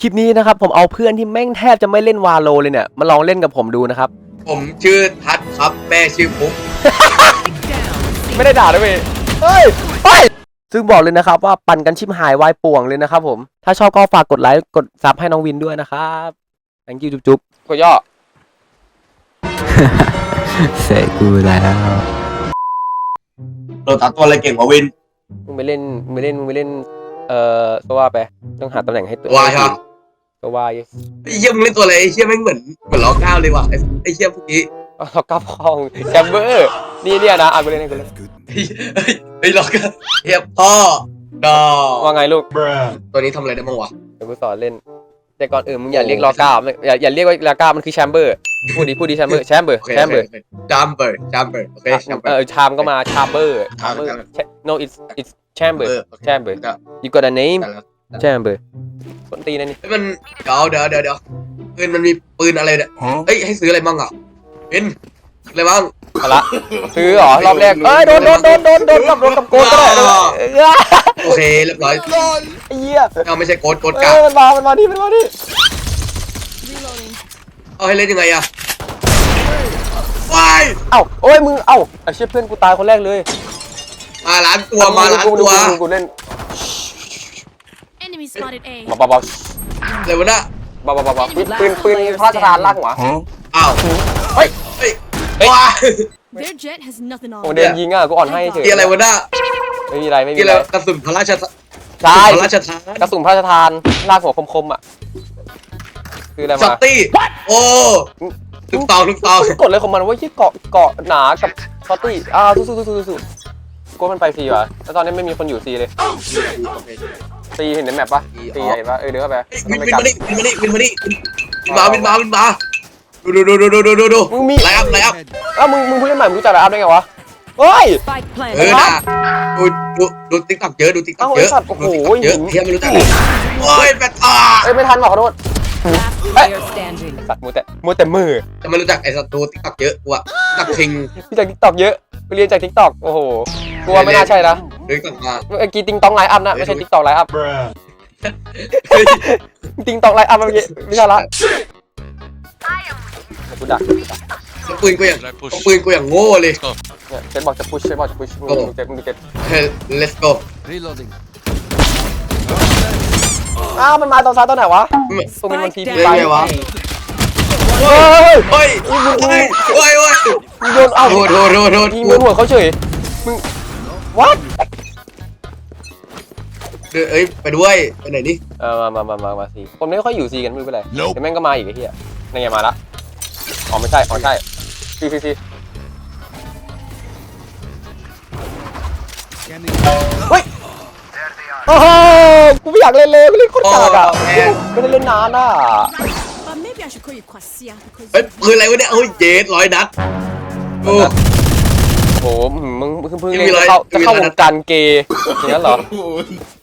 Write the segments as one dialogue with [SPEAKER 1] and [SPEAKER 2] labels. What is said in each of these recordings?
[SPEAKER 1] คลิปนี้นะครับผมเอาเพื่อนที่แม่งแทบจะไม่เล่นวาโลเลยเนี่ยมาลองเล่นกับผมดูนะครับ
[SPEAKER 2] ผมชื่อทัศน์ครับแม่ชื่อปุ๊ก
[SPEAKER 1] ไม่ได้ด่าด้วยเวยเฮ้ยเฮ้ยซึ่งบอกเลยนะครับว่าปั่นกันชิบหายวายป่วงเลยนะครับผม ถ้าชอบก็ฝากกดไลค์กดซับให้น้องวินด้วยนะครับ thank you จุ๊บจุ๊บกดย่อ
[SPEAKER 3] เสร็จกูแล้ว
[SPEAKER 2] โดนตัดตัวอะไรเก่งกว่าวิน
[SPEAKER 1] มึงไปเล่นมึงไปเล่นมึงไปเล่น เอ่อตัวว่าไป ต้องหาตำแหน่งให้ตัว
[SPEAKER 2] วายครับ
[SPEAKER 1] ตัววาย
[SPEAKER 2] ไอ้เชี่ยมึงเล่นตัวอะไรไอ้เชี่ยแม่งเหมือนเหมือนล้อก้าวเลยว่ะไอ้ไอ้เชี่ยพวกนี้
[SPEAKER 1] เอากับพองแชมเบอร์นี่เนี่ยนะอะกูเล่นให้กูเล่น
[SPEAKER 2] เฮ้ยเฮ้ยเฮ้ยล้อก้าวเฮียพ่อดอ
[SPEAKER 1] ว่าไงลูก
[SPEAKER 2] ตัวนี้ทำอะไรได้บ้างวะ
[SPEAKER 1] เดี๋ยวกูสอนเล่น แต่ก่อนอื่นมึงอย่าเรียกลอก้าไม่อย่าอย่าเรียกว่าลอก้ามันคือแชมเบอร์พูดดิพูดดิแชมเบอร์แชมเบอร์
[SPEAKER 2] โอเค
[SPEAKER 1] แชมเบอร์
[SPEAKER 2] จัมเบอร์จัมเบอร์โอเคจัมเบอ
[SPEAKER 1] เอ
[SPEAKER 2] ร์
[SPEAKER 1] อชามก็มาชามเบอร์
[SPEAKER 2] ชามเบอร์
[SPEAKER 1] no it's it's chamber
[SPEAKER 2] โอเค
[SPEAKER 1] chamber
[SPEAKER 2] ก็
[SPEAKER 1] you got a name
[SPEAKER 2] กันแล้ว
[SPEAKER 1] chamber คนตีนั่นนี่
[SPEAKER 2] เฮ้ยมันเดี๋ยวเดี๋ยวเดี๋ยวเดี๋ยวปืนมันมีปืนอะไรเนี่ยเฮ้ยให้ซื้ออะไรบ้างอะเป็นอะไรบ้าง
[SPEAKER 1] เอาละซื้อเหรอรอบแรกเอ้ยโดนโดนโดนโดนโดนกับโดนกับโกนก็ได้โดนเอ้ย
[SPEAKER 2] โอเคเรียบร้อย
[SPEAKER 1] ไอ้เหี้ย
[SPEAKER 2] เอาไม่ใช่โกดโกด
[SPEAKER 1] เอกาอมันมามันมาดิมันมาดิ
[SPEAKER 2] เอาให้เล่นยังไงอะวาย
[SPEAKER 1] เอ้าโอ้ยมึงเอ้าไอ้เชี่ยเพื่อนกูตายคนแรกเลย
[SPEAKER 2] มาล้านตัวมาล้าน
[SPEAKER 1] กู
[SPEAKER 2] ตัว
[SPEAKER 1] กูกูเล่น
[SPEAKER 4] Enemy spotted A.
[SPEAKER 1] เบาเบา
[SPEAKER 2] เลยวะน่ะ
[SPEAKER 1] เบาเบาเบาเบาปืนปืนปืนพระราชทานลากหัว
[SPEAKER 2] อ้าว
[SPEAKER 1] เฮ้ย
[SPEAKER 2] เฮ้ย
[SPEAKER 1] เฮ้ย
[SPEAKER 2] ว้าย
[SPEAKER 4] Their jet has nothing on.
[SPEAKER 1] โอ้เดินยิงอะกูอ่อนให้เฉย
[SPEAKER 2] ที่อะไรวะน่ะ
[SPEAKER 1] ไม่มีอะไรไม่มี
[SPEAKER 2] ที่
[SPEAKER 1] อะ
[SPEAKER 2] อะไรไรกระสุนพระราชทาน
[SPEAKER 1] ใช่
[SPEAKER 2] พระราชทาน
[SPEAKER 1] กระสุนพระราชทานลากหัวคมๆอะคืออะไร
[SPEAKER 2] ช็อ
[SPEAKER 1] มา
[SPEAKER 2] ตตี้โอ้ทุกตองทุกตอง
[SPEAKER 1] กดเลยของมันว่ายี่เกาะเกาะหนากับช็อตตี้อ่าสู้สู้สู้สู้สู้กูว่ามันไปซีว่ะแล้วตอนนี้ไม่มีคนอยู่ซีเลย ซีเห็นในแมปปะซีเห็นปะเออเดี๋ยวเข้าไป
[SPEAKER 2] เฮ้ยวินวินมานี่วินมานี่วินมานี่วินมาวินมาวินมาดูดูดูดูดูดูดูดู
[SPEAKER 1] มึงมี
[SPEAKER 2] ไลน์อัพไลน์อัพ
[SPEAKER 1] อ้าวมึงมึงเพิ่งเล่นใหม่มึงรู้จักไลน์อัพได้ไงวะเฮ้ย
[SPEAKER 4] Spike
[SPEAKER 2] เออ
[SPEAKER 4] planted.
[SPEAKER 2] น่ะดูดูดูติ๊กต็อกเยอะดูติ๊กต็อกเยอะ
[SPEAKER 1] เอ้าไอ้สัตว์โอ้โห
[SPEAKER 2] ดู TikTok เยอะ
[SPEAKER 1] หิน
[SPEAKER 2] เฮียไม่รู้จักโอ้ยแปดอ่า
[SPEAKER 1] เอ้ยไม่ทันว่ะขอโทษ
[SPEAKER 4] Last player standing.
[SPEAKER 1] สัตว์มัวแต่มัวแต่มือ
[SPEAKER 2] จะไม่รู้จักไอ้สัตว์ดูติ๊กต็อกเยอะกูอะตักทิง
[SPEAKER 1] พี่จากทิกตอกเยอะไปเรียนจากทิกตอกโอ้โหกูว่าไม่น่าใช่นะ
[SPEAKER 2] หรือก่อนมา
[SPEAKER 1] เมื่อกี้ติงตองไลน์อัพนะไม่ใช่ทิกตอกไลน์อัพ
[SPEAKER 2] เฮ้ย
[SPEAKER 1] ติงตองไลน์อัพเมื่อกี้ไม่ใช่ละกูดัก
[SPEAKER 2] แล้วปืนกูอย่างปืนกูอย่างโง่เลย
[SPEAKER 1] เนี่ยเซตบอกจะพุชเซตบอกจะพุชมึงดูเจ็บมึงดูเจ็บ
[SPEAKER 2] เฮ้ย let's go
[SPEAKER 3] Reloading
[SPEAKER 1] อ้าวมันมาตอนซ้ายตอนไหนวะตรงนี้มัน
[SPEAKER 4] Spike
[SPEAKER 1] ที
[SPEAKER 4] down.
[SPEAKER 1] พีไป
[SPEAKER 2] เรื่อยๆวะ
[SPEAKER 1] เฮ้ย
[SPEAKER 2] เฮ้ยเฮ้ยเฮ้ยเฮ้ยเฮ้ย
[SPEAKER 1] มึงโยนเอ้า
[SPEAKER 2] โทษโทษโทษโทษ
[SPEAKER 1] ยิงโดนหัวเขาเฉยมึง what
[SPEAKER 2] เดี๋ยวเอ้ยไปด้วยไปไหนดิ
[SPEAKER 1] เออมามามามามาซีคนไม่ค่อยอยู่ซีกันไม่รู้เป็นไรเดี๋ยวแม่งก็มาอีกไอ้เหี้ยนี่ไงมาละอ๋อไม่ใช่อ๋อใช่ซีซีซีเฮ้ยโอ้โหกูไม่อยากเล่นเลยไม่เล่นโคนกากอะไม่ได้เล่นนานอะ
[SPEAKER 4] But maybe I should call you Kwasia because
[SPEAKER 2] เฮ้ยปืนอะไรวะเนี่ยเฮ้ยเจดร้อยนัดโอ้
[SPEAKER 1] โอ้โหมึงมึงเพิ่งเล่น
[SPEAKER 2] มีอะไร
[SPEAKER 1] จะเข้าจะเข้า
[SPEAKER 2] มี
[SPEAKER 1] ว
[SPEAKER 2] อะไร
[SPEAKER 1] งการเกย์อย่างนั้นเหรอ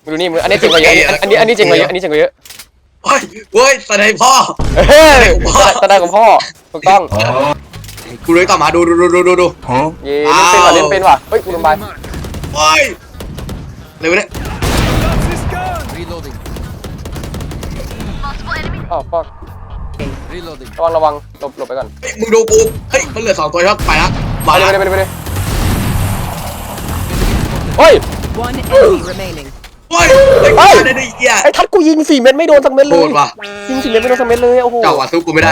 [SPEAKER 1] มึงดูนี่มึงอันนี้เจ๋งกว่าเยอะอันนี้อันนี้เจ๋งกว่าเยอะอันนี้เจ๋งกว่าเยอะ
[SPEAKER 2] เฮ้ยเฮ้ยสไนพ่อ
[SPEAKER 1] เฮ้ย
[SPEAKER 2] ของพ่อ
[SPEAKER 1] ตะได้ของพ่อถูกต้อง
[SPEAKER 2] กูเลยต่อมาดูดูดูดูดูดู
[SPEAKER 1] เย่เล่นเป็นว่ะเล่นเป็นว่ะเฮ้ยกูลงไป
[SPEAKER 2] เฮ้ยอะไรวะเนี่ย
[SPEAKER 3] Reloading
[SPEAKER 1] อ้าวพ่อ
[SPEAKER 3] Reloading
[SPEAKER 1] ระวังระวังหลบหลบไปก่อน
[SPEAKER 2] เฮ้ยมึงดูกูเฮ้ยมันเหลือสองตัวครับไปละมา
[SPEAKER 1] ไป
[SPEAKER 2] ละ
[SPEAKER 1] เลยไปเลยไปเลยเฮ้ย
[SPEAKER 4] one enemy remaining.
[SPEAKER 2] เฮ้ยเฮ้ย
[SPEAKER 1] เฮ้ย
[SPEAKER 2] ได้ได้เหี้ย
[SPEAKER 1] ไอ้ทัดกูยิงสี่เม็ดไม่โดนสักเม็ดเล
[SPEAKER 2] โห
[SPEAKER 1] ย
[SPEAKER 2] ดว่ะ
[SPEAKER 1] ยิงสี่เม็ดไม่โดนสักเม็ดเลยโอ้โห
[SPEAKER 2] เจ้าว่ะสู้กูไม่ได้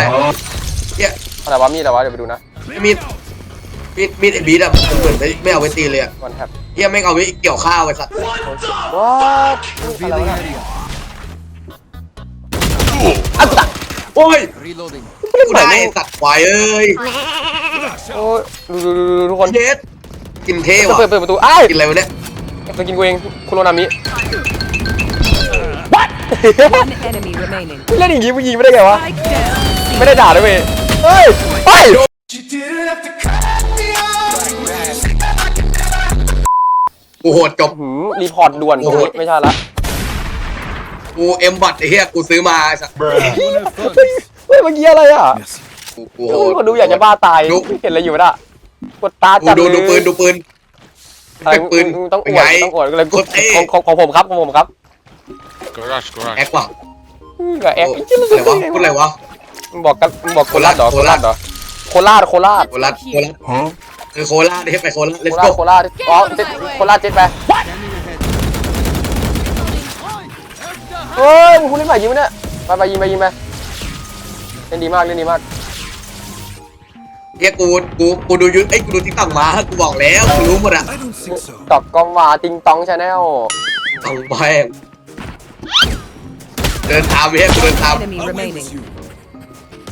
[SPEAKER 2] เหี้ย
[SPEAKER 1] อะไรวะมีดอะไรวะเดี๋ยวไปดูนะ
[SPEAKER 2] มีดมีดมีดไอ้บีดอะมันเหมือนไม่ไม่เอาไว้ตีเลยอะ
[SPEAKER 1] วันแทบ
[SPEAKER 2] เหี้ยไม่งเอาไว้เกี่ยวข้าวไอ้สัตว์
[SPEAKER 1] ว้าอะไรวะอะกูตัด
[SPEAKER 2] โอ้ย
[SPEAKER 3] Reloading
[SPEAKER 2] กูได้ไอ้สัตว์ควายเอ้ย
[SPEAKER 1] โอ้ยดูดูดูดูทุกคน
[SPEAKER 2] เย็ดกินเท่ว่ะ
[SPEAKER 1] เปิดเปิดประตูอ้าย
[SPEAKER 2] กินอะไรวะเนี่ย
[SPEAKER 1] จะกินกูเองคุโรนามิ
[SPEAKER 4] One enemy remaining.
[SPEAKER 1] เล่นอย่างงี้มึงยิงไม่ได้ไงวะ
[SPEAKER 4] Spike down.
[SPEAKER 1] ไม่ได้ด่าด้วยเวยเฮ้ยเฮ้ย
[SPEAKER 2] กูโหดจบ
[SPEAKER 1] หืมรีพอร์ตด่วน
[SPEAKER 2] โอ้โห
[SPEAKER 1] ไม่ใช่ละ
[SPEAKER 2] กูเอ็มบัตไอ้เหี้ยกูซื้อมาไอ้สัตว์
[SPEAKER 1] เฮ้ยเฮ้ยเมื่อกี้อะไรอะ
[SPEAKER 2] กูกู
[SPEAKER 1] โอ้
[SPEAKER 2] โห
[SPEAKER 1] ย
[SPEAKER 2] ด
[SPEAKER 1] คนดูอยากจะบ้าตาย
[SPEAKER 2] ดู
[SPEAKER 1] เห็นอะไรอยู่น่ะกดตา
[SPEAKER 2] ดู
[SPEAKER 1] จัด
[SPEAKER 2] ดู
[SPEAKER 1] เลย
[SPEAKER 2] ดูปืนดูปืน
[SPEAKER 1] อะไร
[SPEAKER 2] ปืน
[SPEAKER 1] มึงต้องอ
[SPEAKER 2] เป็น
[SPEAKER 1] วด
[SPEAKER 2] ไง
[SPEAKER 1] ต้องอวดก็เลย
[SPEAKER 2] โคตรเท่
[SPEAKER 1] ของของของผมครับของผมครับ
[SPEAKER 5] Garage, garage.
[SPEAKER 2] แอคว่ะ
[SPEAKER 1] เหงื่อแอกจริง
[SPEAKER 2] อะไรวะพูดอะไรวะ
[SPEAKER 1] มึงบอกกันมึงบอกโคราชเหรอโคราชเหรอโคราชโคราช
[SPEAKER 2] โคราชโคราชเออโคราชเดี๋ยวไปโคราช
[SPEAKER 1] โค
[SPEAKER 2] let's
[SPEAKER 1] ราช
[SPEAKER 2] go
[SPEAKER 1] โคราชอ๋อเจ็ดโคราชเจ็ดไปเฮ้ยมึงคุณเล่นใหม่ยิงไหมเนี่ยไปไปยิงไปยิงไปเล่นดีมากเล่นดีมาก
[SPEAKER 2] เฮียกูกูกูดูยูไอ้ยกูดูทิกตอกมากูบอกแล้วกูรู้หมดอะ
[SPEAKER 1] ตอกกอมว่าติงตองชาแนล
[SPEAKER 2] ต้องไปเดินตามเฮียกูเดินตาม
[SPEAKER 4] Enemy remaining.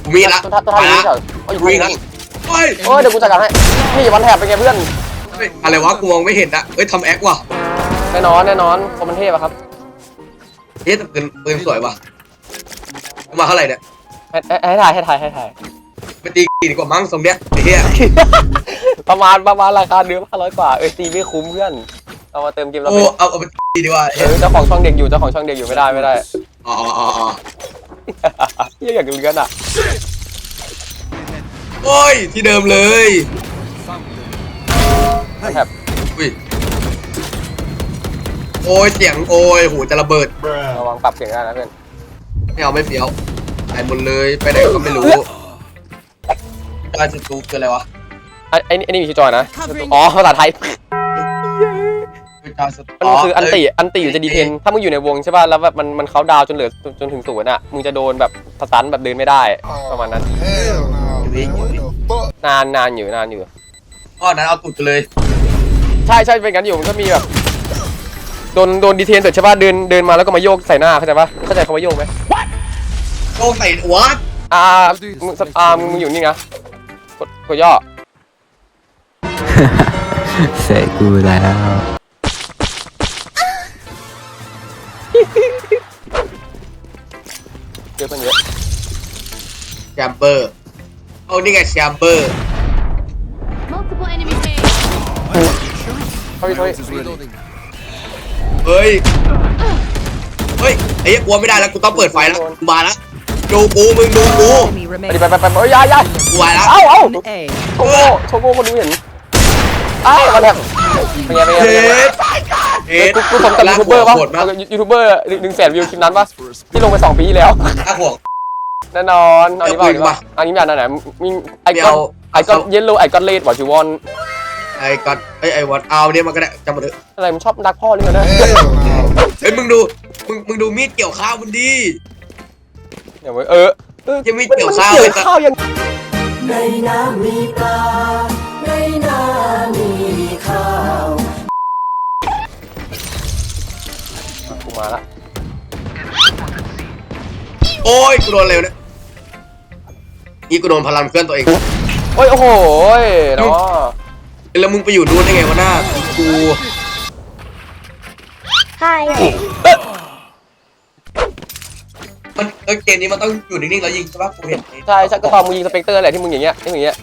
[SPEAKER 2] กูมีละ
[SPEAKER 1] ตัวท้าตัว
[SPEAKER 2] ไป
[SPEAKER 1] ท้าย
[SPEAKER 2] ละ
[SPEAKER 1] นี้เหรอเอาอยู่
[SPEAKER 2] วิ่
[SPEAKER 1] ที่
[SPEAKER 2] งละ
[SPEAKER 1] นี่
[SPEAKER 2] เฮ้ย
[SPEAKER 1] เอ้ยเดี๋ยวกูจัดการให้นี่วันแถบเป็นไงเพื่อน
[SPEAKER 2] เฮ้ยอะไรวะกูมองไม่เห็นอะเอ้ยทำแอคว่ะ
[SPEAKER 1] แน่นอนแน่นอนคอมมันเทพอะครับ
[SPEAKER 2] เฮ้ยแต่ปืนปืนสวยว่ะกูมาเท่าไหร่เนี่ย
[SPEAKER 1] ให้ให้ให้ถ่ายให้ถ่ายให้ถ่าย
[SPEAKER 2] ไปตี ดีกว่ามั้งทรงเนี้ยไอ้เฮีย
[SPEAKER 1] ประมาณประมาณราคาเดิมห้าร้อยกว่าเอ้ยตีไม่คุ้มเพื่อนเอามาเติมเกมแล้ว
[SPEAKER 2] โอ้
[SPEAKER 1] เป็น
[SPEAKER 2] เอาเอาไปตีดีกว่า
[SPEAKER 1] เออเจ้าของช่องเด็กอยู่เจ้าของช่องเด็กอยู่ไม่ได้ไม่ได้
[SPEAKER 2] อ๋ออ๋ออ๋ออ๋อ
[SPEAKER 1] เหี้ยอย่างเลือนอะ
[SPEAKER 2] โอ้ยที่เดิมเลย
[SPEAKER 1] แถบ
[SPEAKER 2] อุ้ยโอ้ยเสียงโอ้ยหูจะระเบิด
[SPEAKER 1] ระวังปรับเสียงได้นะเพื่อน
[SPEAKER 2] ไม่เอาไม่เฟี้ยวหายหมดเลยไปไหนก็ไม่รู้ การจะตูคืออะไรวะ
[SPEAKER 1] ไอ้ไอ้นี่ไอ้นี่มีชื่อจอยนะอ๋อภาษาไทย
[SPEAKER 2] คือการส
[SPEAKER 1] มันคืออันติ อันติอยู่จะดีเทนถ้ามึงอยู่ในวงใช่ป่ะ แล้วแบบมันมันเขาดาวน์จนเหลือจนจนถึงศูนย์อะ มึงจะโดนแบบสตันแบบเดินไม่ได้ ประมาณนั้นนานนานอยู่นานอยู่
[SPEAKER 2] อ๋อนั้นเอาตูดไปเลย
[SPEAKER 1] ใช่ใช่เป็นกันอยู่มันก็มีแบบโดนโดนดีเทนเสร็จใช่ป่ะเดินเดินมาแล้วก็มาโยกใส่หน้าเข้าใจป่ะเข้าใจคำว่าโยกไหม
[SPEAKER 2] โอ้ใส่หัว
[SPEAKER 1] อ่ามึงอ่ามึงอยู่นี่นะ กดกดย่อ
[SPEAKER 3] เสร็จกูแล้ว
[SPEAKER 1] เยอะเพื่อนเยอะ
[SPEAKER 2] แชมเบอร์เอานี่ไงแชมเบอร์
[SPEAKER 5] Multiple enemies A.
[SPEAKER 1] เฮ้ยเฮ้ย
[SPEAKER 3] Reloading.
[SPEAKER 2] เฮ้ย เฮ้ยไอ้เหี้ยกลัวไม่ได้แล้วกูต้องเปิดไฟแล้วกูมาแล้ว ดูกูมึงดูกู
[SPEAKER 4] Enemy
[SPEAKER 1] ไป
[SPEAKER 4] remaining.
[SPEAKER 1] ดิไปไปไปไปเอ้ยอยาอยา
[SPEAKER 2] กูมาแล้ว
[SPEAKER 1] เอ้าเอ้า
[SPEAKER 4] A.
[SPEAKER 1] โชโก้โชโก้คนดูเห็นเอ้ามาแล้วเป็นไงเป็นไง
[SPEAKER 2] เฮ
[SPEAKER 1] เป็นไง
[SPEAKER 2] ดเฮด
[SPEAKER 1] กูกูสมกับยูทูบเบอร์ป่ะ
[SPEAKER 2] โหดมาก
[SPEAKER 1] ยูทูบเบอร์หนึ่งแสนวิวคลิปนั้นป่ะที่ลงไปสองปีที่แล้ว
[SPEAKER 2] น่าห่วง
[SPEAKER 1] แน่นอนเอานี้เปล่า
[SPEAKER 2] เอาปืน
[SPEAKER 1] เอานี้เปล่า
[SPEAKER 2] มา
[SPEAKER 1] อันนี้แบบไหนมีไอ
[SPEAKER 2] ไม่
[SPEAKER 1] กอน
[SPEAKER 2] เอา
[SPEAKER 1] ไอกอนเยลโล่ไอคอนเลดวอชิวอน
[SPEAKER 2] ไอ้กัดไอ้ไอ้วัดเอาเนี่ยมันก็ได้จำมาเถอะ
[SPEAKER 1] อะไรมันชอบดักพ่อเลยนะ
[SPEAKER 2] เฮ้ยมึงดูมึงมึงดูมีดเกี่ยวข้าวมันดี
[SPEAKER 1] เดี๋ยวเออเออ
[SPEAKER 2] ยังมี
[SPEAKER 1] มัน
[SPEAKER 2] เกี่ยว
[SPEAKER 1] มัน
[SPEAKER 2] ข้าว
[SPEAKER 1] เกี่
[SPEAKER 2] เลย
[SPEAKER 1] ยว
[SPEAKER 2] สัตว์
[SPEAKER 1] ข้าวยัง
[SPEAKER 6] ในน้ำมีปลาในนามีข้าว
[SPEAKER 1] กูมาละ
[SPEAKER 2] โอ้ยกูโดนเร็วเนี่ยนี่กูโดนพลังเคลื่อนตัวเอง
[SPEAKER 1] โอ้ยโอ้โหเนาะ
[SPEAKER 2] แล้วมึงไปอยู่นู่นได้ไงวะหน้ากูมั นเออเกมนี้มันต้องอยู่นิ่งๆแล้วยิงใช่ปะกูเห็น
[SPEAKER 1] ใช่ใช่ก็ตอนมึงยิงสเปกเตอร์แหละที่มึงอย่างเงี้ยที่มึงอย่างเงี้ย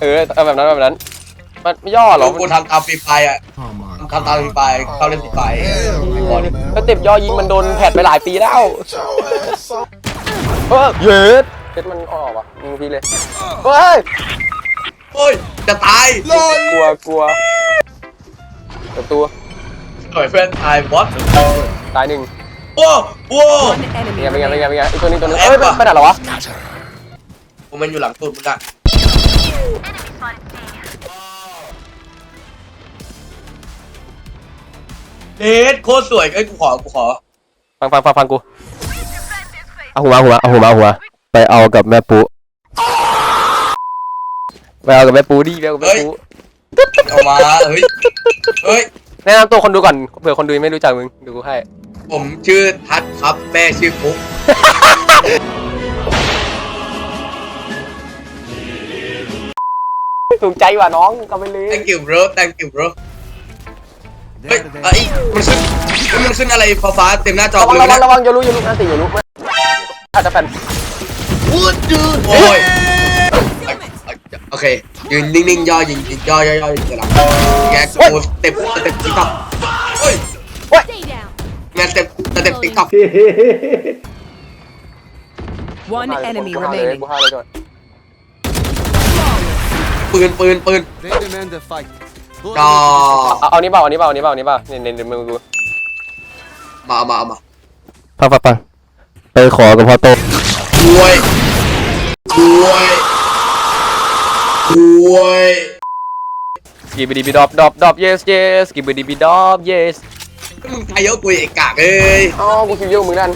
[SPEAKER 1] เออเอาแบบนั้นแบบนั้น มันไม่ย่อหรอ
[SPEAKER 2] กูทำตามฟรีไฟอะทำตามฟรีไฟเข้าเล่นฟรีไฟ
[SPEAKER 1] ก็เต็บย่อยิงมันโดนแผดไปหลายปีแล้วเออเย็ดเย็ดมันออกว่ะยิงทีเลยเฮ้ย
[SPEAKER 2] โอ้ยจะตาย
[SPEAKER 1] กลัวกลัวเปิดตัว
[SPEAKER 2] หน่อยเพื่อนตายวอต
[SPEAKER 1] ตายหนึ่ง
[SPEAKER 2] โอ้โอ้
[SPEAKER 4] One
[SPEAKER 1] เป็น
[SPEAKER 4] enemy
[SPEAKER 1] ไงเป็นไงเป็นไง
[SPEAKER 4] remaining.
[SPEAKER 1] เป็นไงไอ้ตัวนี้ตัวนี้
[SPEAKER 2] แอ
[SPEAKER 1] เอ้ย
[SPEAKER 2] ป
[SPEAKER 1] ไป
[SPEAKER 2] ว่ะ
[SPEAKER 1] ไปไหนเหรอวะ
[SPEAKER 2] กูมันอยู่หลังตูดมึงอะเดทโคตรสวยเอ้ยกูขอกูขอ
[SPEAKER 1] ฟังฟังฟังฟังกูเอาหัวเอาหัวเอาหัวเอาหัวไปเอากับแม่ปูไปเอากับแม่ปูดิไปเอากับแม่ปู
[SPEAKER 2] เอามาเฮ้ยเฮ้ย
[SPEAKER 1] แนะนำตัวคนดูก่อนเผื่อคนดูไม่รู้จักมึงดูกูให้
[SPEAKER 2] ผมชื่อทัศน์ครับ แม่ชื่อฟุ๊ก
[SPEAKER 1] ถูกใจว่ะน้องกลับไปเลย
[SPEAKER 2] thank you bro thank you bro เฮ้ยเอ้ยมันขึ้นเฮ้ยมันขึ้นอะไรฟ้าๆเต็มหน้าจอ
[SPEAKER 1] ระวั
[SPEAKER 2] กู
[SPEAKER 1] ง
[SPEAKER 2] เล
[SPEAKER 1] ระ
[SPEAKER 2] ย
[SPEAKER 1] วัง
[SPEAKER 2] นะ
[SPEAKER 1] ระวังอย่ารู้อย่ารู้นะติอย่ารู้อาจจะแฟน
[SPEAKER 2] โอ้ยโอเคยืนนิ่งๆย่อยิงยิงย่อย่อย่อยิงหลังแกกูสเต็ปสเต็ปติ๊กต็อกเฮ้ย
[SPEAKER 5] Stay down.
[SPEAKER 2] งานสเต็ปสเต็ปติ๊กต็อก
[SPEAKER 4] One enemy
[SPEAKER 1] กูให้เลย
[SPEAKER 4] remaining.
[SPEAKER 1] กูให้เลยก่อน
[SPEAKER 2] ปืนปืนปืน
[SPEAKER 3] They demand a fight.
[SPEAKER 2] จอ
[SPEAKER 1] เอาเอานี้เปล่าเอานี้เปล่าเอานี้เปล่าเอานี้เปล่าเนี่ยเนี่ยเดี๋ยวมึงดู
[SPEAKER 2] มาเอามาเอามา
[SPEAKER 1] ฟังฟังฟังไปขอกับพ่อโต
[SPEAKER 2] รวยรวยรวย
[SPEAKER 1] สกิบดีบีดอบดอบดอบ yes yes สกิบดีบีดอบ yes
[SPEAKER 2] มึงไทยเยอะกูอีกกากเอ้ย
[SPEAKER 1] อ๋อกูคิวเยอะมึงนั่น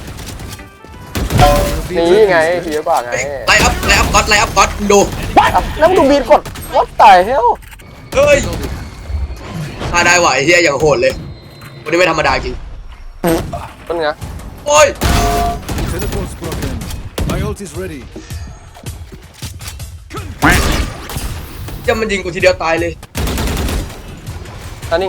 [SPEAKER 1] นี่ไงคิวเยอะกว่าไง
[SPEAKER 2] ไลอัพไลอัพก๊อตไลอัพก๊อตดู
[SPEAKER 1] แล้วมึงดูบีดกด what the hell
[SPEAKER 2] เฮ้ยถ้าได้ไหวเฮียอย่างโหดเลยวันนี้ไม่ธรรมดาจริง
[SPEAKER 1] ต้นไง
[SPEAKER 2] โอ้ย
[SPEAKER 7] Teleport's broken. My ult is ready.
[SPEAKER 2] จะมันยิงกูทีเดียวตายเลย
[SPEAKER 1] ตอนนี้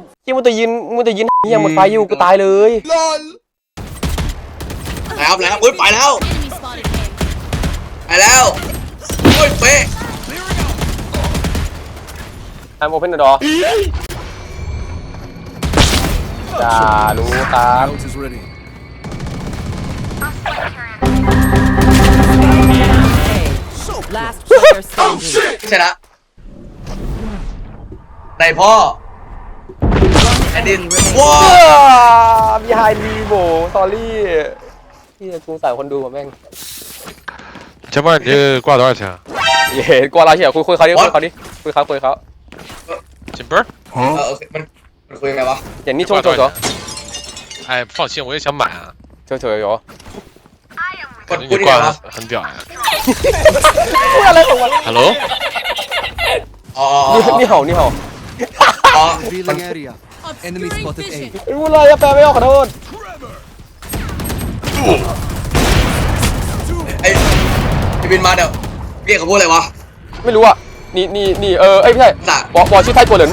[SPEAKER 2] เออ
[SPEAKER 1] เชี่ยมึงจะยืนมึงจะยืนเฮียหมดไฟอยู่กูตายเลย
[SPEAKER 2] แล้วแล้วอุ้ยไปแล้ว
[SPEAKER 5] Enemy spotted him.
[SPEAKER 2] ไปแล้วโอ้ยเป๊ะ
[SPEAKER 1] I'm open the door จ้ารู้ครับ
[SPEAKER 7] Ult is ready.
[SPEAKER 4] A. Last player standing.
[SPEAKER 2] ชนะในพ่อแอนดินว้า
[SPEAKER 1] มีไฮมีโบสอรี่ที่กูใส่คนดูมาแม่ง
[SPEAKER 8] 前面你这挂多少钱？
[SPEAKER 1] เย้กลัวเราเฉียคุยคุยเขาดิคุยเขาดิคุยเขาคุยเขา
[SPEAKER 8] 金杯儿？
[SPEAKER 2] เออโอเคมันมันคุยยังไงวะ
[SPEAKER 1] อย่างนี้โชว์โชว์โชว์
[SPEAKER 8] 哎，放心，我也想买啊，
[SPEAKER 1] โชว์โชว์โชว์
[SPEAKER 2] ก
[SPEAKER 8] 感
[SPEAKER 2] ด
[SPEAKER 8] 觉
[SPEAKER 2] พูด
[SPEAKER 8] 你
[SPEAKER 2] ยังไง
[SPEAKER 8] 挂
[SPEAKER 2] วะ
[SPEAKER 8] 的很屌呀。
[SPEAKER 1] พูดอะไรของมัน
[SPEAKER 8] Hello？
[SPEAKER 2] อ๋อ
[SPEAKER 1] นี่นี่เห่านี่เห่า
[SPEAKER 2] อ๋อ
[SPEAKER 3] Revealing area. Enemy spotted A.
[SPEAKER 1] พูดอะไรอะแปลไม่ออกขอโทษ
[SPEAKER 2] ไอ้ไอ้บินมาเดี๋ยวเรียกเขาพูดอะไรวะ
[SPEAKER 1] ไม่รู้อะนี่นี่นี่เออเอ้ยไม่ใช่
[SPEAKER 2] น่ะ
[SPEAKER 1] วอวอชื่อไทยกัวเหลิน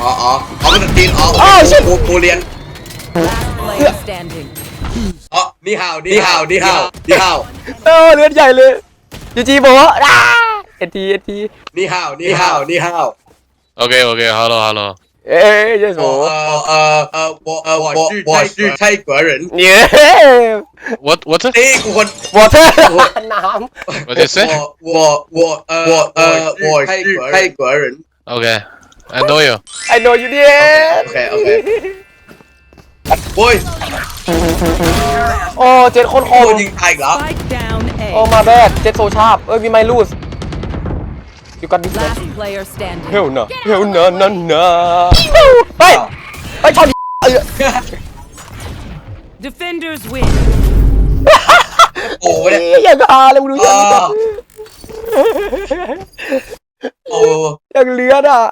[SPEAKER 2] อ๋ออ๋ออ๋อมันจีนอ๋อ
[SPEAKER 1] อ้าวชิบ
[SPEAKER 2] กูกูเรียน
[SPEAKER 4] Last player standing.
[SPEAKER 2] อ๋อนี่ฮาวนี่ฮาวนี่ฮาวนี่ฮาว
[SPEAKER 1] เออเลือดใหญ่เลยจีจีบอกว่าอ้า เอทีเอที
[SPEAKER 2] นี่ฮาวนี่ฮาวนี่ฮาว
[SPEAKER 8] OK OK，Hello Hello。
[SPEAKER 1] เอ้ยเยส
[SPEAKER 2] 我
[SPEAKER 1] โม
[SPEAKER 2] 呃呃呃我呃我我是泰国人
[SPEAKER 1] เนี่ย
[SPEAKER 8] What What
[SPEAKER 2] นี่กูคน
[SPEAKER 1] วอเตอร์น้
[SPEAKER 8] What you say？
[SPEAKER 2] 我我我呃我呃我是泰国人
[SPEAKER 8] OK，I know you。 ำ
[SPEAKER 1] I know you dear
[SPEAKER 2] OK OK โอ้ย
[SPEAKER 1] โอ้เจ็ดคนค
[SPEAKER 2] โอ้
[SPEAKER 1] ม
[SPEAKER 2] ยิงตายอีกแล้ว
[SPEAKER 4] Spike down
[SPEAKER 1] โอ้
[SPEAKER 4] A.
[SPEAKER 1] มาแบดเจ็ดโซชาบเอ้ยมีไมลูส อยู่กันดิ
[SPEAKER 4] Last player standing.
[SPEAKER 1] เฮลนะเฮลนะนั่นนะเฮ้ยไปชนเออ
[SPEAKER 4] Defenders win.
[SPEAKER 2] โอ้เนี่ย
[SPEAKER 1] อย่างอาเลยมึงดูยัง
[SPEAKER 2] โอ้
[SPEAKER 1] อย่างเลือดอะ